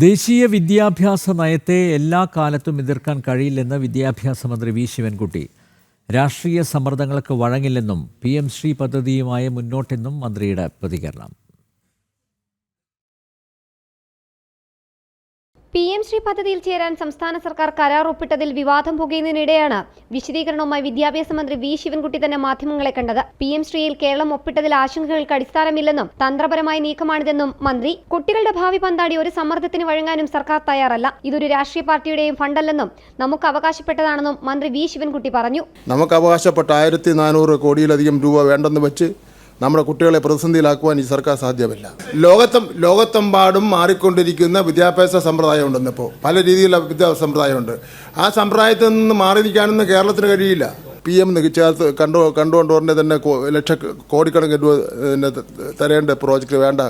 ദേശീയ വിദ്യാഭ്യാസ നയത്തെ എല്ലാ കാലത്തും എതിർക്കാൻ കഴിയില്ലെന്ന് വിദ്യാഭ്യാസ മന്ത്രി വി. ശിവൻകുട്ടി. രാഷ്ട്രീയ സമ്മർദ്ദങ്ങൾക്ക് വഴങ്ങില്ലെന്നും പി. എം. ശ്രീ പദ്ധതിയുമായി മുന്നോട്ടെന്നും മന്ത്രിയുടെ പ്രതികരണം. പി എം ശ്രീ പദ്ധതിയിൽ ചേരാൻ സംസ്ഥാന സർക്കാർ കരാർ ഒപ്പിട്ടതിൽ വിവാദം പുകയുന്നതിനിടെയാണ് വിശദീകരണവുമായി വിദ്യാഭ്യാസ മന്ത്രി വി ശിവൻകുട്ടി തന്നെ മാധ്യമങ്ങളെ കണ്ടത്. പി എം ശ്രീയിൽ കേരളം ഒപ്പിട്ടതിൽ ആശങ്കകൾക്ക് അടിസ്ഥാനമില്ലെന്നും തന്ത്രപരമായ നീക്കമാണിതെന്നും മന്ത്രി. കുട്ടികളുടെ ഭാവി പന്താടി ഒരു സമ്മർദ്ദത്തിന് വഴങ്ങാനും സർക്കാർ തയ്യാറല്ല. ഇതൊരു രാഷ്ട്രീയ പാർട്ടിയുടെയും ഫണ്ടല്ലെന്നും നമുക്ക് അവകാശപ്പെട്ടതാണെന്നും മന്ത്രി വി ശിവൻകുട്ടി പറഞ്ഞു. നമുക്ക് അവകാശപ്പെട്ട ആയിരത്തി കോടിയിലധികം രൂപ വേണ്ടെന്ന് വെച്ച് നമ്മുടെ കുട്ടികളെ പ്രതിസന്ധിയിലാക്കുവാൻ ഈ സർക്കാർ സാധ്യമല്ല. ലോകത്തും ലോകത്തെമ്പാടും മാറിക്കൊണ്ടിരിക്കുന്ന വിദ്യാഭ്യാസ സമ്പ്രദായം ഉണ്ടെന്നിപ്പോൾ പല രീതിയിലുള്ള വിദ്യാഭ്യാസ സമ്പ്രദായമുണ്ട്. ആ സമ്പ്രദായത്തിൽ നിന്ന് മാറി നിൽക്കാനൊന്നും കേരളത്തിന് കഴിയില്ല. പി എം ചേർത്ത് കണ്ടു കണ്ടുകൊണ്ട് ഉടനെ തന്നെ ലക്ഷ കോടിക്കണക്കിന് രൂപ തരേണ്ട പ്രോജക്റ്റ് വേണ്ട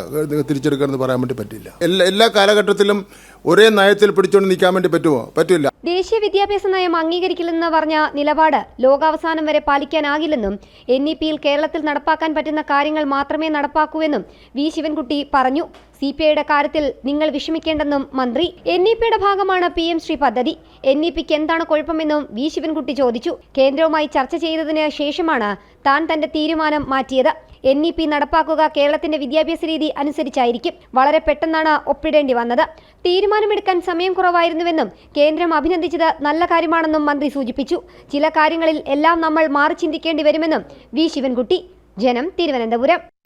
തിരിച്ചെടുക്കണമെന്ന് പറയാൻ വേണ്ടി പറ്റില്ല. എല്ലാ എല്ലാ കാലഘട്ടത്തിലും ഒരേ നയത്തിൽ പിടിച്ചുകൊണ്ട് നിൽക്കാൻ വേണ്ടി പറ്റുമോ? പറ്റില്ല ദേശീയ വിദ്യാഭ്യാസ നയം അംഗീകരിക്കില്ലെന്ന് പറഞ്ഞ നിലപാട് ലോകാവസാനം വരെ പാലിക്കാനാകില്ലെന്നും എൻ ഇ പിയിൽ കേരളത്തിൽ നടപ്പാക്കാൻ പറ്റുന്ന കാര്യങ്ങൾ മാത്രമേ നടപ്പാക്കൂവെന്നും വി ശിവൻകുട്ടി പറഞ്ഞു. സി പി ഐയുടെ കാര്യത്തിൽ നിങ്ങൾ വിഷമിക്കേണ്ടെന്നും മന്ത്രി. എൻ ഇ പിയുടെ ഭാഗമാണ് പി എം ശ്രീ പദ്ധതി. എൻ ഇ പിക്ക് എന്താണ് കുഴപ്പമെന്നും വി ശിവൻകുട്ടി ചോദിച്ചു. കേന്ദ്രവുമായി ചർച്ച ചെയ്തതിന് ശേഷമാണ് താൻ തന്റെ തീരുമാനം മാറ്റിയത്. എൻ ഇ പി നടപ്പാക്കുക കേരളത്തിന്റെ വിദ്യാഭ്യാസ രീതി അനുസരിച്ചായിരിക്കും. വളരെ പെട്ടെന്നാണ് ഒപ്പിടേണ്ടി വന്നത്. തീരുമാനമെടുക്കാൻ സമയം കുറവായിരുന്നുവെന്നും കേന്ദ്രം അഭിനന്ദിച്ചത് നല്ല കാര്യമാണെന്നും മന്ത്രി സൂചിപ്പിച്ചു. ചില കാര്യങ്ങളിൽ എല്ലാം നമ്മൾ മാറി ചിന്തിക്കേണ്ടി വരുമെന്നും വി. ശിവൻകുട്ടി. ജനം തിരുവനന്തപുരം.